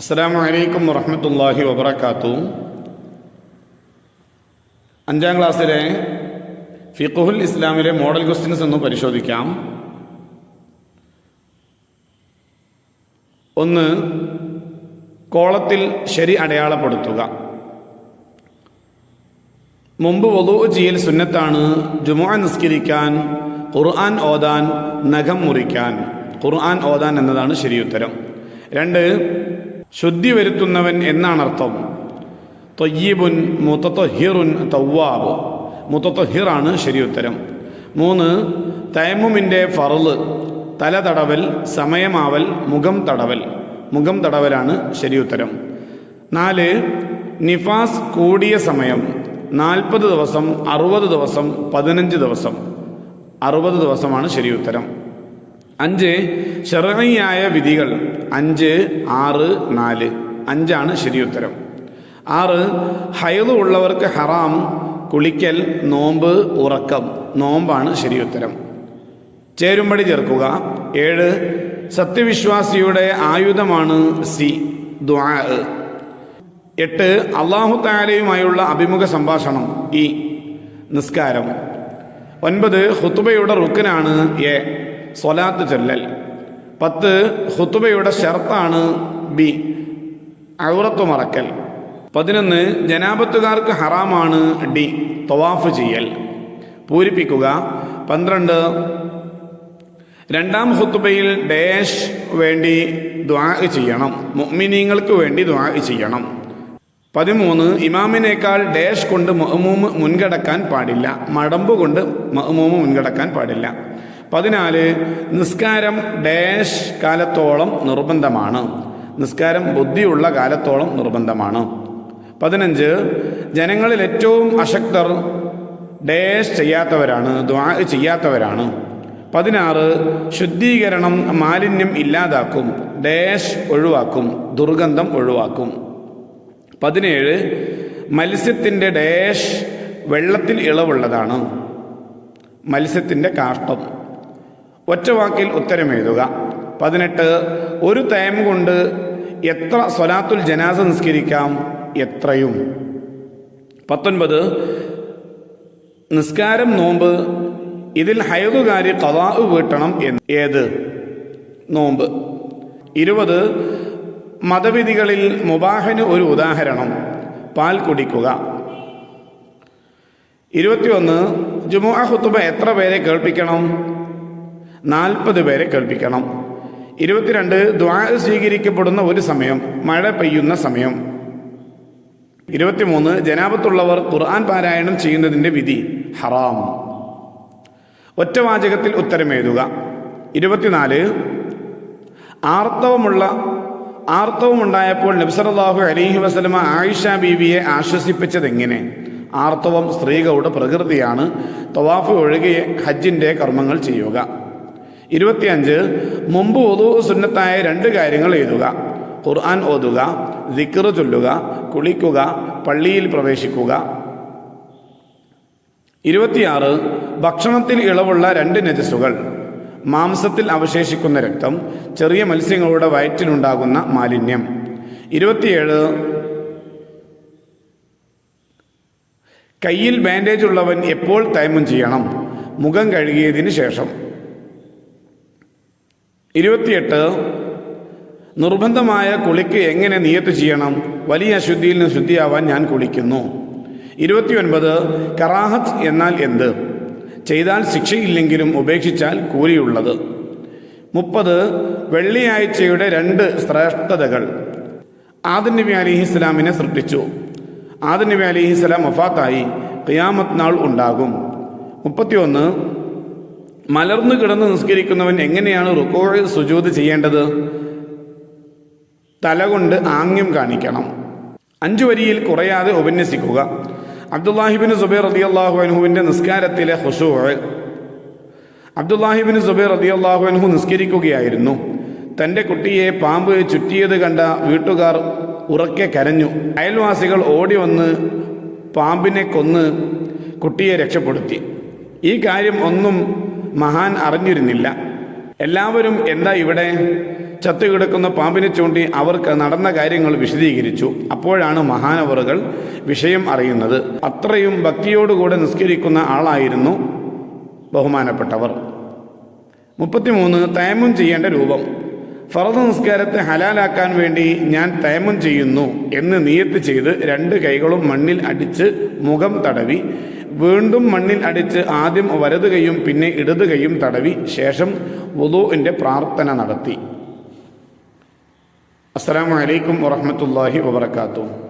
അസ്സലാമു അലൈക്കും വറഹമത്തല്ലാഹി വബർക്കാത്തു അഞ്ചാം ക്ലാസ്സിലെ ഫിഖുൽ ഇസ്ലാമിലെ മോഡൽ ക്വസ്റ്റ്യൻസ് ഒന്ന് പരിശോധിക്കാം. ഒന്ന് കോളത്തിൽ ശരി അടയാളപ്പെടുത്തുക. മുമ്പ് വധു ചെയ്യൽ സുന്നത്താണ് ജുമുഅ നിസ്കരിക്കാൻ ഖുർആൻ ഓതാൻ നഖം മുറിക്കാൻ. ഖുർആൻ ഓതാൻ എന്നതാണ് ശരിയുത്തരം. രണ്ട് ശുദ്ധി വരുത്തുന്നവൻ എന്നാണ് അർത്ഥം. തൊയ്യബുൻ മുത്തത്തൊഹിറുൻ തവ്വാബ്. മുത്തത്തൊഹിറാണ് ശരിയുത്തരം. മൂന്ന് തയമുമിന്റെ ഫറൽ തല തടവൽ സമയമാവൽ മുഖം തടവൽ. മുഖം തടവലാണ് ശരിയുത്തരം. നാല് നിഫാസ് കൂടിയ സമയം. നാൽപ്പത് ദിവസം അറുപത് ദിവസം പതിനഞ്ച് ദിവസം. അറുപത് ദിവസമാണ് ശരിയുത്തരം. അഞ്ച് ഷെറിയായ വിധികൾ. അഞ്ച് ആറ് നാല്. അഞ്ചാണ് ശരിയുത്തരം. ആറ് ഹൈദ് ഉള്ളവർക്ക് ഹറാം കുളിക്കൽ നോമ്പ് ഉറക്കം. നോമ്പാണ് ശരിയുത്തരം. ചേരുംപടി ചേർക്കുക. ഏഴ് സത്യവിശ്വാസിയുടെ ആയുധമാണ് സി ദ്വാ എട്ട് അള്ളാഹു താലയുമായുള്ള അഭിമുഖ സംഭാഷണം ഇ നിസ്കാരം. ഒൻപത് ഹുത്തുബയുടെ റുക്കനാണ് എ. സ്വലാത്ത് ചൊല്ലൽ. പത്ത് ഹുത്തുബയുടെ ഷർത്താണ് ബി. ഔറത്തു മറക്കൽ. പതിനൊന്ന് ജനാപത്തുകാർക്ക് ഹറാമാണ് ഡി. തവാഫ് ചെയ്യൽ. പൂരിപ്പിക്കുക. പന്ത്രണ്ട് രണ്ടാം ഹുത്തുബയിൽ ഡേഷ് വേണ്ടി ദ്വാ ചെയ്യണം. മുഅ്മിനീങ്ങൾക്ക് വേണ്ടി ദ്വാ ചെയ്യണം. പതിമൂന്ന് ഇമാമിനേക്കാൾ ഡേഷ് കൊണ്ട് മഹ്മൂമ് മുൻകടക്കാൻ പാടില്ല. മടമ്പ് കൊണ്ട് മഹ്മൂമ് മുൻകടക്കാൻ പാടില്ല. പതിനാല് നിസ്കാരം ഡാഷ് കാലത്തോളം നിർബന്ധമാണ്. നിസ്കാരം ബുദ്ധിയുള്ള കാലത്തോളം നിർബന്ധമാണ്. പതിനഞ്ച് ജനങ്ങളിൽ ഏറ്റവും അശക്തർ ഡേഷ് ചെയ്യാത്തവരാണ് ദ്വാ ചെയ്യാത്തവരാണ്. പതിനാറ് ശുദ്ധീകരണം മാലിന്യം ഇല്ലാതാക്കും ഡേഷ് ഒഴിവാക്കും ദുർഗന്ധം ഒഴിവാക്കും. പതിനേഴ് മത്സ്യത്തിന്റെ ഡേഷ് വെള്ളത്തിൽ ഇളവുള്ളതാണ്. മത്സ്യത്തിന്റെ കാഷ്ടം. ഒറ്റ വാക്കിൽ ഉത്തരം എഴുതുക. പതിനെട്ട് ഒരു തേം കൊണ്ട് എത്ര സ്വലാത്തുൽ ജനാസ നിസ്കരിക്കാം? എത്രയും. പത്തൊൻപത് നിസ്കാരം നോമ്പ് ഇതിൽ ഹൈദുകാരി കവാവ് വീട്ടണം എന്ന്. ഏത്? നോമ്പ്. ഇരുപത് മതവിധികളിൽ മുബാഹന് ഒരു ഉദാഹരണം പാൽ കുടിക്കുക. ഇരുപത്തിയൊന്ന് ജുമുഅ ഹുത്തുബ എത്ര പേരെ കേൾപ്പിക്കണം? നാൽപ്പത് പേരെ കേൾപ്പിക്കണം. ഇരുപത്തിരണ്ട് ദ്വാ സ്വീകരിക്കപ്പെടുന്ന ഒരു സമയം മഴ പെയ്യുന്ന സമയം. ഇരുപത്തിമൂന്ന് ജനാപത്തുള്ളവർ ഖുർആൻ പാരായണം ചെയ്യുന്നതിന്റെ വിധി ഹറാം. ഒറ്റവാചകത്തിൽ ഉത്തരമെഴുതുക ഇരുപത്തിനാല് ആർത്തവമുള്ള ആർത്തവമുണ്ടായപ്പോൾ നബ്സറല്ലാഹു അലൈഹി വസലമ ആയിഷ ബീവിയെ ആശ്വസിപ്പിച്ചതെങ്ങനെ? ആർത്തവം സ്ത്രീകളുടെ പ്രകൃതിയാണ്. തവാഫ് ഒഴികെ ഹജ്ജിന്റെ കർമ്മങ്ങൾ ചെയ്യുക. ഇരുപത്തിയഞ്ച് മുമ്പ് ഒതു സുന്നത്തായ രണ്ട് കാര്യങ്ങൾ എഴുതുക. ഖുർആൻ ഓതുക ദിക്കർ ചൊല്ലുക കുളിക്കുക പള്ളിയിൽ പ്രവേശിക്കുക. ഇരുപത്തിയാറ് ഭക്ഷണത്തിൽ ഇളവുള്ള രണ്ട് നജസുകൾ മാംസത്തിൽ അവശേഷിക്കുന്ന രക്തം ചെറിയ മത്സ്യങ്ങളുടെ വയറ്റിലുണ്ടാകുന്ന മാലിന്യം. ഇരുപത്തിയേഴ് കയ്യിൽ ബാൻഡേജ് ഉള്ളവൻ എപ്പോൾ തൈമം ചെയ്യണം? മുഖം കഴുകിയതിന് ശേഷം. ഇരുപത്തിയെട്ട് നിർബന്ധമായ കുളിക്ക് എങ്ങനെ നിയത്ത് ചെയ്യണം? വലിയ അശുദ്ധിയിൽ നിന്ന് ശുദ്ധിയാവാൻ ഞാൻ കുളിക്കുന്നു. ഇരുപത്തിയൊൻപത് കറാഹത്ത് എന്നാൽ എന്ത്? ചെയ്താൽ ശിക്ഷയില്ലെങ്കിലും ഉപേക്ഷിച്ചാൽ കൂലിയുള്ളത്. മുപ്പത് വെള്ളിയാഴ്ചയുടെ രണ്ട് ശ്രേഷ്ഠതകൾ. ആദൻ നബി അലിഹി ഇസ്ലാമിനെ സൃഷ്ടിച്ചു. ആദൻ നബി അലിഹി ഇസ്ലാം വഫാത്തായി. ഖിയാമത്ത് നാൾ ഉണ്ടാകും. മുപ്പത്തിയൊന്ന് മലർന്നു കിടന്ന് നിസ്കരിക്കുന്നവൻ എങ്ങനെയാണ് റുക്കോഴ് സുജൂത് ചെയ്യേണ്ടത്? തലകൊണ്ട് ആംഗ്യം കാണിക്കണം. അഞ്ചു വരിയിൽ കുറയാതെ ഉപന്യസിക്കുക. അബ്ദുല്ലാഹിബിൻ സുബൈർ റതി അള്ളാഹു നിസ്കാരത്തിലെ ഹുഷൂ അബ്ദുല്ലാഹിബിൻ സുബൈർ റതി അള്ളാഹു അൻഹു നിസ്കരിക്കുകയായിരുന്നു. തന്റെ കുട്ടിയെ പാമ്പ് ചുറ്റിയത് കണ്ട വീട്ടുകാർ ഉറക്കെ കരഞ്ഞു. അയൽവാസികൾ ഓടി വന്ന് പാമ്പിനെ കൊന്ന് കുട്ടിയെ രക്ഷപ്പെടുത്തി. ഈ കാര്യം ഒന്നും മഹാൻ അറിഞ്ഞിരുന്നില്ല. എല്ലാവരും എന്താ ഇവിടെ? ചത്തുകിടക്കുന്ന പാമ്പിനെ ചൂണ്ടി അവർക്ക് നടന്ന കാര്യങ്ങൾ വിശദീകരിച്ചു. അപ്പോഴാണ് മഹാനവറുകൾ വിഷയം അറിയുന്നത്. അത്രയും ഭക്തിയോടുകൂടെ നിസ്കരിക്കുന്ന ആളായിരുന്നു ബഹുമാനപ്പെട്ടവർ. മുപ്പത്തിമൂന്ന് തയമം ചെയ്യേണ്ട രൂപം. ഫറദ് നിസ്കാരത്തെ ഹലാലാക്കാൻ വേണ്ടി ഞാൻ തയമം ചെയ്യുന്നു എന്ന് നിയത്ത് ചെയ്ത് രണ്ട് കൈകളും മണ്ണിൽ അടിച്ച് മുഖം തടവി വീണ്ടും മണ്ണിൽ അടിച്ച് ആദ്യം വരതുകയും പിന്നെ ഇടതുകയും കൈയും തടവി ശേഷം വുദുവിന്റെ പ്രാർത്ഥന നടത്തി. അസ്സലാമു അലൈക്കും വറഹ്മത്തുള്ളാഹി വബറകാതുഹു.